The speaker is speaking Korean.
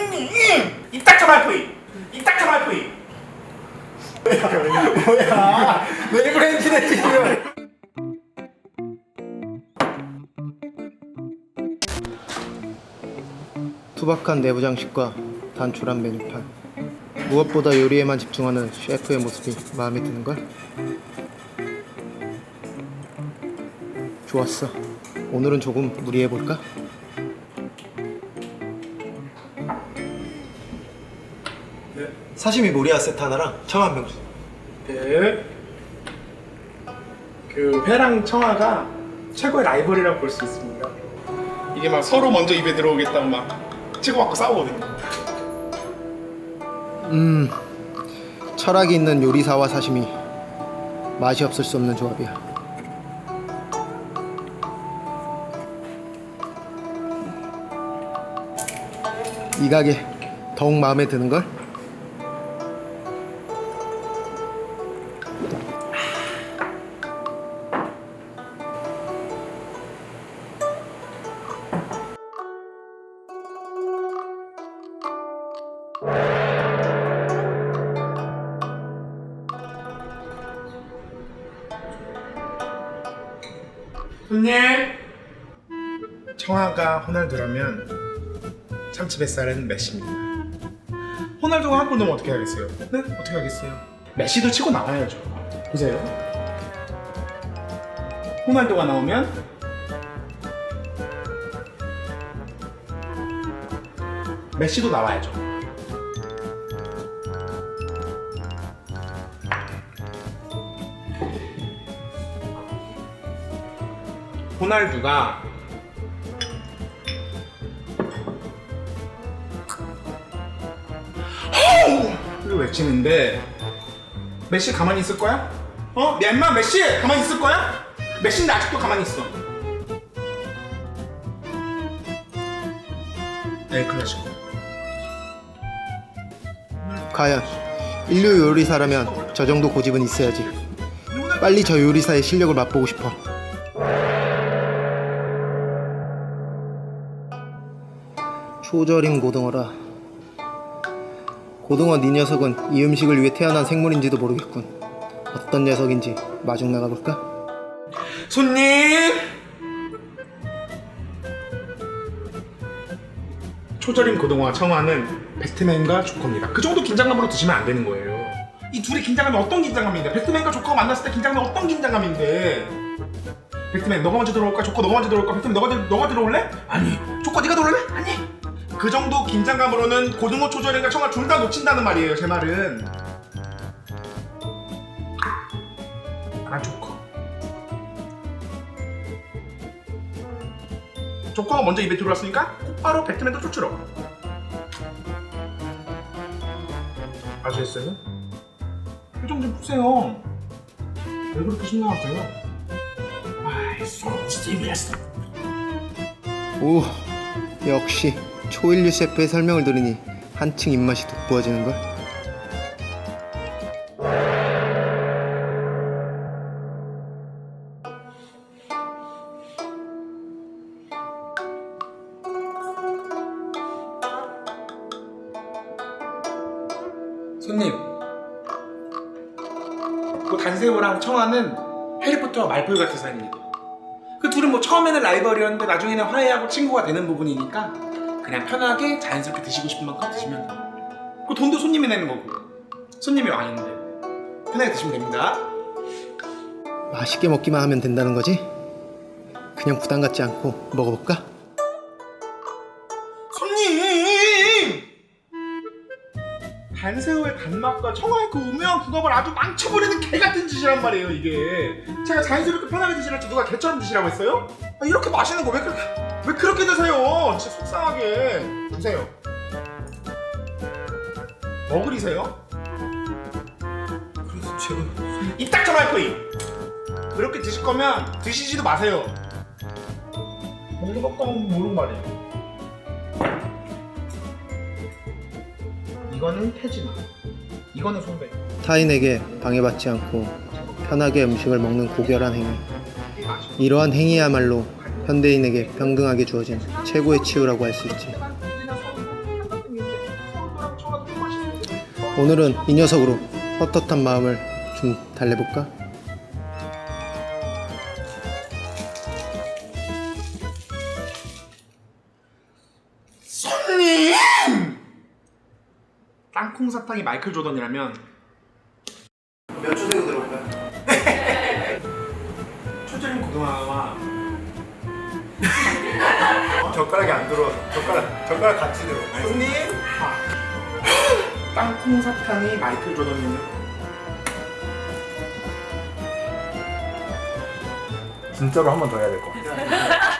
형님 입 닥쳐 말포이 입 닥쳐 말포이 뭐야? 왜 그랬지 지금? 투박한 내부 장식과 단출한 메뉴판. 무엇보다 요리에만 집중하는 셰프의 모습이 마음에 드는 걸. 좋았어. 오늘은 조금 무리해 볼까? 사시미 모리아 세트 하나랑 청한 병수. 네. 그 회랑 청아가 최고의 라이벌이라고 볼 수 있습니다. 이게 막 서로 먼저 입에 들어오겠다고 막 치고받고 싸우거든요. 음, 철학이 있는 요리사와 사시미 맛이 없을 수 없는 조합이야. 이 가게 더욱 마음에 드는 걸? 손님. 청아가 호날두라면 참치 뱃살은 메시입니다. 호날두가 한골 넣으면 어떻게 하겠어요? 네? 어떻게 하겠어요? 메시도 치고 나와야죠. 보세요. 호날두가 나오면 메시도 나와야죠. 호날두가 를 외치는데 메시 가만히 있을 거야? 어? 엠마 메시 가만히 있을 거야? 메시인데 아직도 가만히 있어. 엘 클라시코. 과연 인류 요리사라면 저 정도 고집은 있어야지. 빨리 저 요리사의 실력을 맛보고 싶어. 초절임 고등어라. 고등어 네 녀석은 이 음식을 위해 태어난 생물인지도 모르겠군. 어떤 녀석인지 마중 나가볼까? 손님. 초절임 고등어와 청아는 배트맨과 조커입니다. 그 정도 긴장감으로 드시면 안 되는 거예요. 이 둘의 긴장감이 어떤 긴장감인데? 배트맨과 조커가 만났을 때 긴장감이 어떤 긴장감인데? 배트맨 너가 먼저 들어올까? 조커 너가 먼저 들어올까? 배트맨 너가 들- 너가 들어올래? 아니. 조커 네가 들어올래? 아니. 그 정도 긴장감으로는 고등어 초절임과 청아 둘 다 놓친다는 말이에요. 제 말은. 아 조커. 조커가 먼저 입에 들어왔으니까 곧바로 배트맨도 쫓으러. 아시겠어요? 표정 좀 푸세요. 왜 그렇게 신나하세요? 아이, so serious. 오, 역시 초일류 셰프의 설명을 들으니 한층 입맛이 돋보여지는 걸. 손님. 그 단새우랑 청아는 해리포터와 말벌 같은 사이입니다. 그 둘은 뭐 처음에는 라이벌이었는데 나중에는 화해하고 친구가 되는 부분이니까 그냥 편하게 자연스럽게 드시고 싶은 만큼 드시면 돼요. 그 돈도 손님이 내는 거고 손님이 왕인데 편하게 드시면 됩니다. 맛있게 먹기만 하면 된다는 거지? 그냥 부담 갖지 않고 먹어볼까? 손님! 단새우의 단맛과 청아의 그 우매한 궁합을 아주 망쳐버리는 개 같은 짓이란 말이에요 이게 제가 자연스럽게 편하게 드시라고 누가 개처럼 드시라고 했어요? 아, 이렇게 맛있는 거 왜 그렇게 왜 그렇게 드세요? 진짜 속상하게. 드세요. 먹으리세요? 그래서 제가 입 닥쳐 말 거이 그렇게 드실 거면 드시지도 마세요. 먹는 것도 모르는 말이에요? 이거는 태진아 이거는 손배. 타인에게 방해받지 않고 편하게 음식을 먹는 고결한 행위. 이러한 행위야말로 현대인에게 평등하게 주어진 최고의 치유라고 할 수 있지. 오늘은 이 녀석으로 떳떳한 마음을 좀 달래볼까? 손님! 땅콩 사탕이 마이클 조던이라면 몇초 세고 들어올까요? 초절임 고등어와 젓가락이 안 들어. 젓가락 젓가락 같이 들어. 손님! 아. 땅콩 사탕이 마이클 조던이면 진짜로 한 번 더 해야 될 것 같아.